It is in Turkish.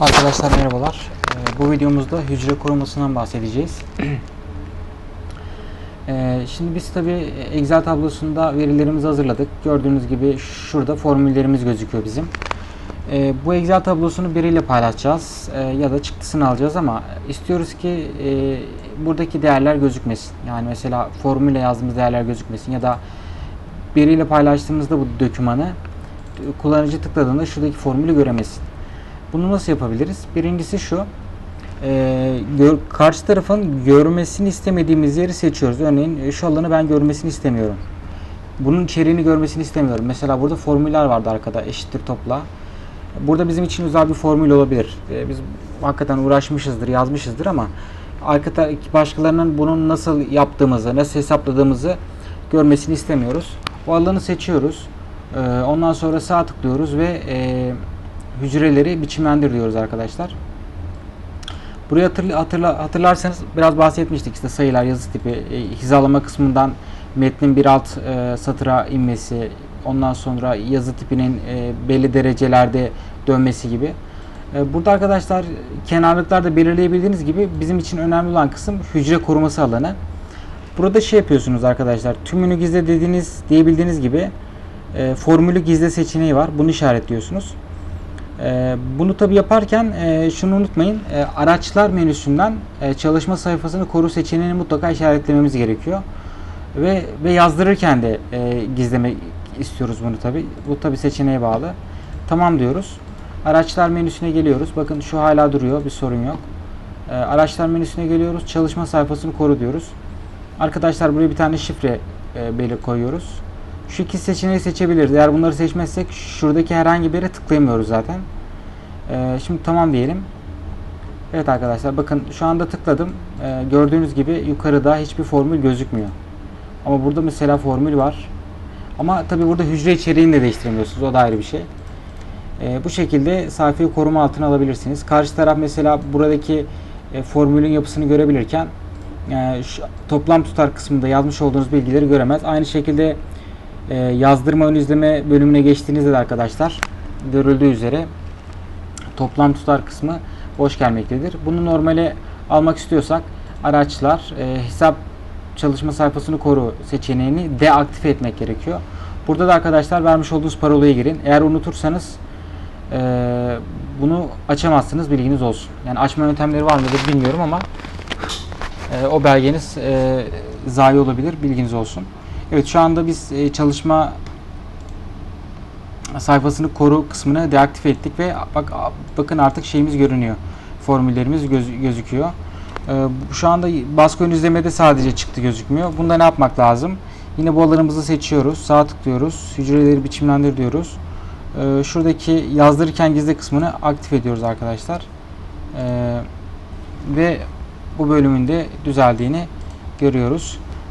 Arkadaşlar merhabalar. Ee, bu videomuzda hücre korumasından bahsedeceğiz. Ee, şimdi biz tabi Excel tablosunda verilerimizi hazırladık. Gördüğünüz gibi şurada formüllerimiz gözüküyor bizim. Ee, bu Excel tablosunu biriyle paylaşacağız ya da çıktısını alacağız ama istiyoruz ki e, buradaki değerler gözükmesin. Yani mesela formülle yazdığımız değerler gözükmesin ya da biriyle paylaştığımızda bu dokümanı kullanıcı tıkladığında şuradaki formülü göremesin. Bunu nasıl yapabiliriz? Birincisi şu. E, gör, karşı tarafın görmesini istemediğimiz yeri seçiyoruz. Örneğin e, şu alanı ben görmesini istemiyorum. Bunun içeriğini görmesini istemiyorum. Mesela burada formüller vardı arkada eşittir topla. Burada bizim için özel bir formül olabilir. E, biz hakikaten uğraşmışızdır, yazmışızdır ama arka ta- başkalarının bunun nasıl yaptığımızı, nasıl hesapladığımızı görmesini istemiyoruz. O alanı seçiyoruz. E, ondan sonra sağ tıklıyoruz ve e, hücreleri biçimlendir diyoruz arkadaşlar. Burayı hatırla, hatırla, hatırlarsanız biraz bahsetmiştik işte sayılar, yazı tipi, e, hizalama kısmından metnin bir alt e, satıra inmesi, ondan sonra yazı tipinin e, belli derecelerde dönmesi gibi. E, burada arkadaşlar kenarlıklarda belirleyebildiğiniz gibi bizim için önemli olan kısım hücre koruması alanı. Burada şey yapıyorsunuz arkadaşlar tümünü gizle dediğiniz diyebildiğiniz gibi e, formülü gizle seçeneği var. Bunu işaretliyorsunuz. Ee, bunu tabi yaparken e, şunu unutmayın. E, araçlar menüsünden e, çalışma sayfasını koru seçeneğini mutlaka işaretlememiz gerekiyor. Ve ve yazdırırken de gizlemek istiyoruz bunu tabi. Bu tabi seçeneğe bağlı. Tamam diyoruz. Araçlar menüsüne geliyoruz. Bakın şu hala duruyor. Bir sorun yok. Araçlar menüsüne geliyoruz. Çalışma sayfasını koru diyoruz. Arkadaşlar buraya bir tane şifre belir koyuyoruz. Şu iki seçeneği seçebiliriz. Eğer bunları seçmezsek şuradaki herhangi bir yere tıklayamıyoruz zaten. Ee, şimdi tamam diyelim. Evet arkadaşlar bakın şu anda tıkladım. Ee, gördüğünüz gibi yukarıda hiçbir formül gözükmüyor. Ama burada mesela formül var. Ama tabi burada hücre içeriğini de değiştiremiyorsunuz. O da ayrı bir şey. Ee, bu şekilde sayfayı koruma altına alabilirsiniz. Karşı taraf mesela buradaki e, formülün yapısını görebilirken e, şu toplam tutar kısmında yazmış olduğunuz bilgileri göremez. Aynı şekilde e, yazdırma ön izleme bölümüne geçtiğinizde de arkadaşlar görüldüğü üzere toplam tutar kısmı boş gelmektedir. Bunu normale almak istiyorsak araçlar e, hesap çalışma sayfasını koru seçeneğini deaktif etmek gerekiyor. Burada da arkadaşlar vermiş olduğunuz parolayı girin. Eğer unutursanız e, bunu açamazsınız bilginiz olsun. Yani açma yöntemleri var mıdır bilmiyorum ama e, o belgeniz e, zayi olabilir bilginiz olsun. Evet şu anda biz e, çalışma sayfasını koru kısmını deaktif ettik ve bak bakın artık şeyimiz görünüyor. Formüllerimiz göz, gözüküyor. Ee, şu anda baskı ön izlemede sadece çıktı gözükmüyor. Bunda ne yapmak lazım? Yine bu alanımızı seçiyoruz. Sağ tıklıyoruz. Hücreleri biçimlendir diyoruz. Ee, şuradaki yazdırırken gizli kısmını aktif ediyoruz arkadaşlar. Ve bu bölümün de düzeldiğini görüyoruz.